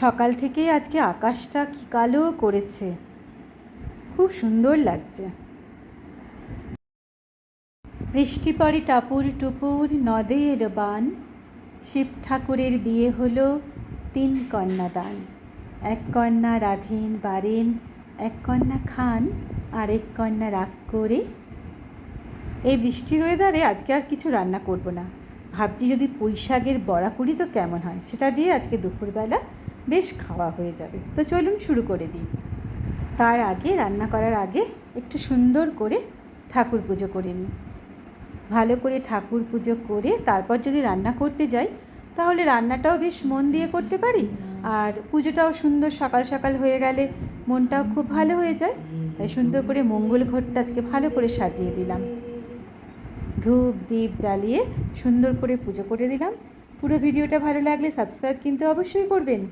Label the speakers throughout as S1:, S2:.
S1: সকাল থেকেই আজকে আকাশটা কি কালো করেছে। খুব সুন্দর লাগছে। বৃষ্টি পরে টাপুর টুপুর, নদে এলো বান। শিব ঠাকুরের বিয়ে হলো তিন কন্যাদান এক কন্যা রাধেন বারেন, এক কন্যা খান, আর এক কন্যা রাগ করে। এই বৃষ্টির ওয়েদারে আজকে আর কিছু রান্না করব না। ভাবছি যদি পুঁই শাকের বড়া করি তো কেমন হয়, সেটা দিয়ে আজকে দুপুরবেলা বেশ খাওয়া হয়ে যাবে। তো চলুন শুরু করে দিই। তার আগে, রান্না করার আগে একটু সুন্দর করে ঠাকুর পুজো করে নিই। ভালো করে ঠাকুর পুজো করে তারপর যদি রান্না করতে যাই, তাহলে রান্নাটাও বেশ মন দিয়ে করতে পারি আর পুজোটাও সুন্দর সকাল সকাল হয়ে গেলে মনটাও খুব ভালো হয়ে যায়। তাই সুন্দর করে মঙ্গল ঘরটা আজকে ভালো করে সাজিয়ে দিলাম। ধূপ, দীপ জ্বালিয়ে সুন্দর করে পুজো করে দিলাম। পুরো ভিডিওটা ভালো লাগলে সাবস্ক্রাইব কিন্তু অবশ্যই করবেন।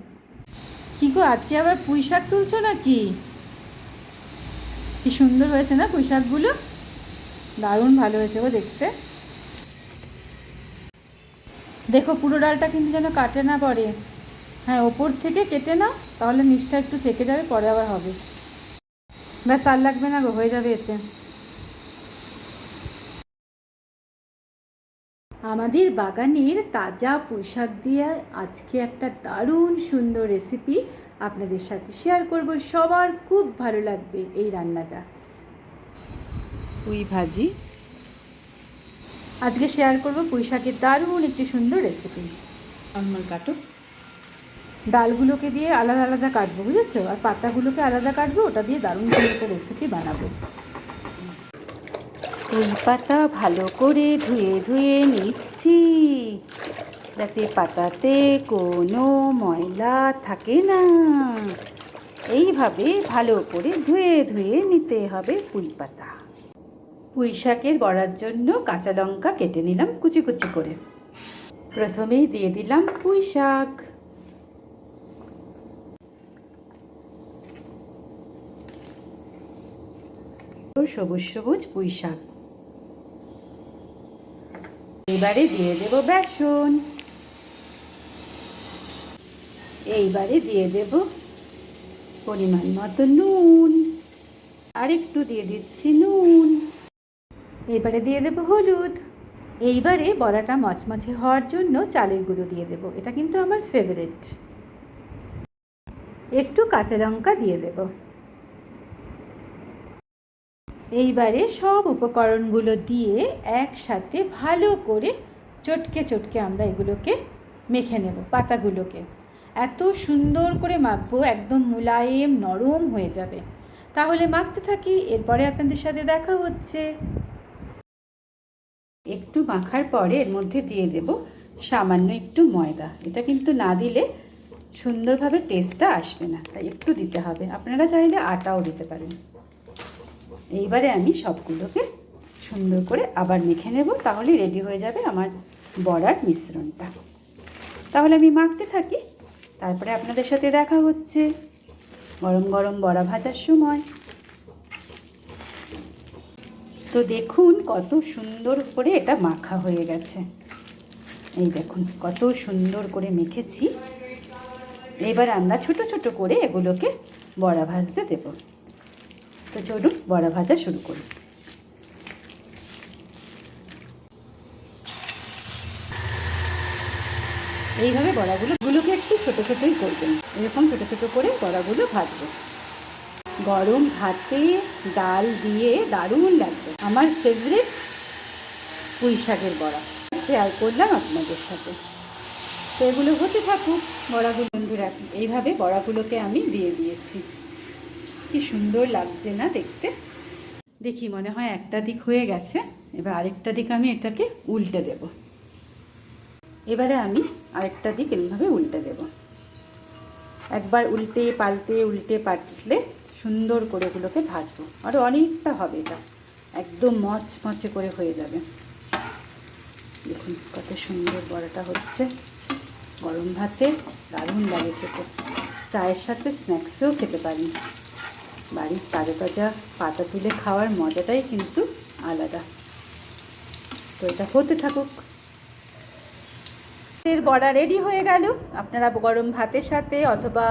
S1: কি গো, আজকে আবার পুঁই শাক তুলছো নাকি? কি সুন্দর হয়েছে না পুঁই শাকগুলো দারুণ ভালো হয়েছে গো দেখতে। দেখো, পুরো ডালটা কিন্তু যেন কাটে না পড়ে। হ্যাঁ ওপর থেকে কেটে নাও, তাহলে নিচটা একটু থেকে যাবে, পরে আবার হবে। ব্যাস, আর লাগবে না গো, হয়ে যাবে এতে। আমাদের বাগানের তাজা পুঁইশাক দিয়ে আজকে একটা দারুণ সুন্দর রেসিপি আপনাদের সাথে শেয়ার করব। সবার খুব ভালো লাগবে এই রান্নাটা। পুঁই ভাজি। আজকে শেয়ার করব পুঁই শাকের দারুণ একটি সুন্দর রেসিপি নর্মাল কাটো ডালগুলোকে দিয়ে আলাদা আলাদা কাটবো বুঝেছ? আর পাতাগুলোকে আলাদা কাটবো ওটা দিয়ে দারুণ সুন্দর একটা রেসিপি বানাবো। পুঁই পাতা ভালো করে ধুয়ে ধুয়ে নিচ্ছি। যাতে পাতাতে কোনো ময়লা থাকে না। এইভাবে ভালো করে ধুয়ে ধুয়ে নিতে হবে পুঁই পাতা। পুঁই শাকের বড়ার জন্য কাঁচা লঙ্কা কেটে নিলাম কুচি কুচি করে। প্রথমেই দিয়ে দিলাম পুঁই শাক। সবুজ সবুজ পুঁই শাক। এবারে দিয়ে দেব বেসন। এইবারে দিয়ে দেব পরিমাণ মতো নুন। আর একটু দিয়ে দিচ্ছি নুন। এবারে দিয়ে দেব হলুদ। এইবারে বড়াটা মচমচে হওয়ার জন্য চালের গুঁড়ো দিয়ে দেব। এটা কিন্তু আমার ফেভারেট একটু কাঁচা লঙ্কা দিয়ে দেব। এইবারে সব উপকরণগুলো দিয়ে একসাথে ভালো করে চটকে চটকে আমরা এগুলোকে মেখে নেব, পাতাগুলোকে। এত সুন্দর করে মাখবো, একদম মুলায়েম নরম হয়ে যাবে। তাহলে মাখতে থাকি, এরপরে আপনাদের সাথে দেখা হচ্ছে। একটু মাখার পরে এর মধ্যে দিয়ে দেব সামান্য একটু ময়দা। এটা কিন্তু না দিলে সুন্দরভাবে টেস্টটা আসবে না, তাই একটু দিতে হবে। আপনারা চাইলে আটাও দিতে পারেন। এইবারে আমি সবগুলোকে সুন্দর করে আবার মেখে নেব তাহলে রেডি হয়ে যাবে আমার বড়ার মিশ্রণটা। তাহলে আমি মাখতে থাকি। তারপরে আপনাদের সাথে দেখা হচ্ছে গরম গরম বড়া ভাজার সময়। তো দেখুন কত সুন্দর করে এটা মাখা হয়ে গেছে। এই দেখুন কত সুন্দর করে মেখেছি। এবার আমরা ছোট ছোট করে এগুলোকে বড়া ভাজতে দেব। তো চলুন বড়া ভাজা শুরু করি। এইভাবে বড়াগুলো, গুলোকে একটু ছোট ছোটই করবেন। এরকম ছোট ছোট করে বড়াগুলো ভাজবো। গরম ভাতে ডাল দিয়ে দারুণ লাগবে। আমার ফেভারিট পুঁই শাকের বড়া। শেয়ার করলাম আপনাদের সাথে। তো এগুলো হতে থাকুক বড়াগুলো বন্ধুরা, এইভাবে বড়াগুলোকে আমি দিয়ে দিয়েছি। কি সুন্দর লাগছে না দেখতে? দেখি, মনে হয় একটা দিক হয়ে গেছে। এবার আরেকটা দিক আমি এটাকে উল্টে দেব। এবারে আমি আরেকটা দিক এরমভাবে উল্টে দেব। একবার উল্টে পাল্টে, উল্টে পাল্টলে সুন্দর করে এগুলোকে ভাজবো। আরও অনেকটা হবে এটা। একদম মচমচে করে হয়ে যাবে। দেখুন কত সুন্দর বড়াটা হচ্ছে। গরম ভাতে দারুণ লাগে খেতে। চায়ের সাথে স্ন্যাক্সেও খেতে পারি। বাড়ির তাজা তাজা পাতা তুলে খাওয়ার মজাটাই কিন্তু আলাদা। তো এটা হতে থাকুক। এর বড়া রেডি হয়ে গেল। আপনারা গরম ভাতের সাথে অথবা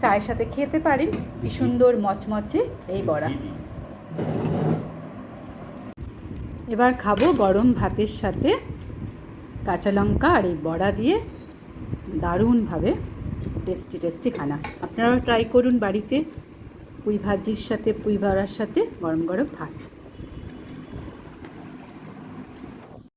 S1: চায়ের সাথে খেতে পারেন। কি সুন্দর মচমচে এই বড়া। এবার খাব গরম ভাতের সাথে কাঁচা লঙ্কা আর এই বড়া দিয়ে দারুণভাবে টেস্টি টেস্টি খানা। আপনারাও ট্রাই করুন বাড়িতে। পুঁই ভাজির সাথে পুঁই বড়ার সাথে গরম গরম ভাত।